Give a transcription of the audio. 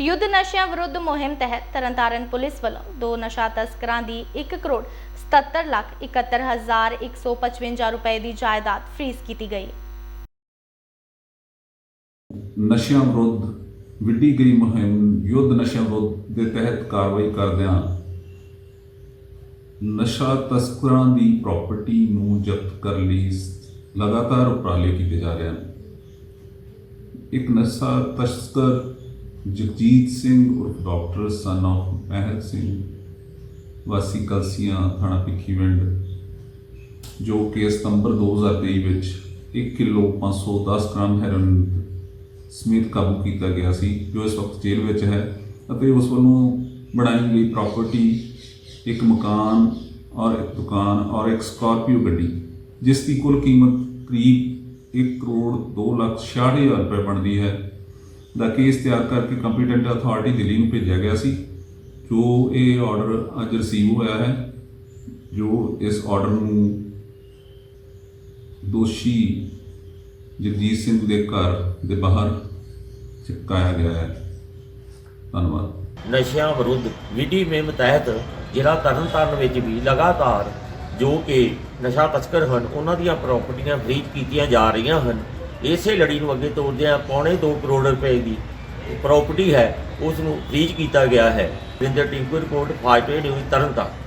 ਯੁੱਧ ਨਸ਼ਿਆਂ ਵਿਰੁੱਧ ਮੁਹਿੰਮ ਤਹਿਤ ਤਰਨਤਾਰਨ ਪੁਲਿਸ ਵੱਲੋਂ ਦੋ ਨਸ਼ਾ ਤਸਕਰਾਂ ਦੀ 1 ਕਰੋੜ 77 ਲੱਖ 71 ਹਜ਼ਾਰ 155 ਰੁਪਏ ਦੀ ਜਾਇਦਾਦ ਫ੍ਰੀਜ਼ ਕੀਤੀ ਗਈ। ਨਸ਼ਿਆਂ ਵਿਰੁੱਧ ਵਿੱਢੀ ਗਈ ਮੁਹਿੰਮ ਯੁੱਧ ਨਸ਼ਿਆਂ ਵਿਰੁੱਧ ਦੇ ਤਹਿਤ ਕਾਰਵਾਈ ਕਰਦਿਆਂ ਨਸ਼ਾ ਤਸਕਰਾਂ ਦੀ ਪ੍ਰਾਪਰਟੀ ਨੂੰ ਜ਼ਬਤ ਕਰਨ ਲਈ ਲਗਾਤਾਰ ਉਪਰਾਲੇ ਕੀਤੇ ਜਾ ਰਹੇ ਹਨ। ਇੱਕ ਨਸ਼ਾ ਤਸਕਰ ਜਗਜੀਤ ਸਿੰਘ ਉਰਫ doctor son of Mahil Singh, ਵਾਸੀ ਕਲਸੀਆਂ ਥਾਣਾ ਭਿੱਖੀਵਿੰਡ ਜੋ ਕਿ ਸਤੰਬਰ 2023 ਵਿੱਚ 1 ਕਿਲੋ 510 ਗ੍ਰਾਮ ਹੈਰੋਇਨ ਸਮੇਤ ਕਾਬੂ ਕੀਤਾ ਗਿਆ ਸੀ, ਜੋ ਇਸ ਵਕਤ ਜੇਲ੍ਹ ਵਿੱਚ ਹੈ ਅਤੇ ਉਸ ਵੱਲੋਂ ਬਣਾਈ ਗਈ ਪ੍ਰਾਪਰਟੀ ਇੱਕ ਮਕਾਨ ਔਰ ਇੱਕ ਦੁਕਾਨ ਔਰ ਇੱਕ ਸਕਾਰਪੀਓ ਗੱਡੀ, ਜਿਸ ਦੀ ਕੁੱਲ ਕੀਮਤ ਕਰੀਬ 1 ਕਰੋੜ 2 ਲੱਖ 66 ਹਜ਼ਾਰ ਰੁਪਏ ਬਣਦੀ ਹੈ। ਦਾ ਕੇਸ ਤਿਆਰ ਕਰਕੇ ਕੰਪੀਟੈਂਟ ਅਥਾਰਟੀ ਦਿੱਲੀ ਨੂੰ ਭੇਜਿਆ ਗਿਆ ਸੀ, ਜੋ ਇਹ ਆਰਡਰ ਅੱਜ ਰਿਸੀਵ ਹੋਇਆ ਹੈ, ਜੋ ਇਸ ਆਰਡਰ ਨੂੰ ਦੋਸ਼ੀ ਜਗਜੀਤ ਸਿੰਘ ਦੇ ਘਰ ਦੇ ਬਾਹਰ ਚਿਪਕਾਇਆ ਗਿਆ ਹੈ। ਧੰਨਵਾਦ। ਨਸ਼ਿਆਂ ਵਿਰੁੱਧ ਵਿਧੀ ਮੁਹਿੰਮ ਤਹਿਤ ਜ਼ਿਲ੍ਹਾ ਤਰਨਤਾਰਨ ਵਿੱਚ ਵੀ ਲਗਾਤਾਰ ਜੋ ਕਿ ਨਸ਼ਾ ਤਸਕਰ ਹਨ, ਉਹਨਾਂ ਦੀਆਂ ਪ੍ਰਾਪਰਟੀਆਂ ਫਰੀਜ਼ ਕੀਤੀਆਂ ਜਾ ਰਹੀਆਂ ਹਨ। ਇਸੇ ਲੜੀ ਨੂੰ ਅੱਗੇ ਤੋਰਦਿਆਂ ਪੌਣੇ 2 ਕਰੋੜ ਰੁਪਏ ਦੀ ਪ੍ਰਾਪਰਟੀ ਹੈ ਉਸ ਨੂੰ ਫਰੀਜ਼ ਕੀਤਾ ਗਿਆ ਹੈ। Vinder Tinku report fast news Tarntaran.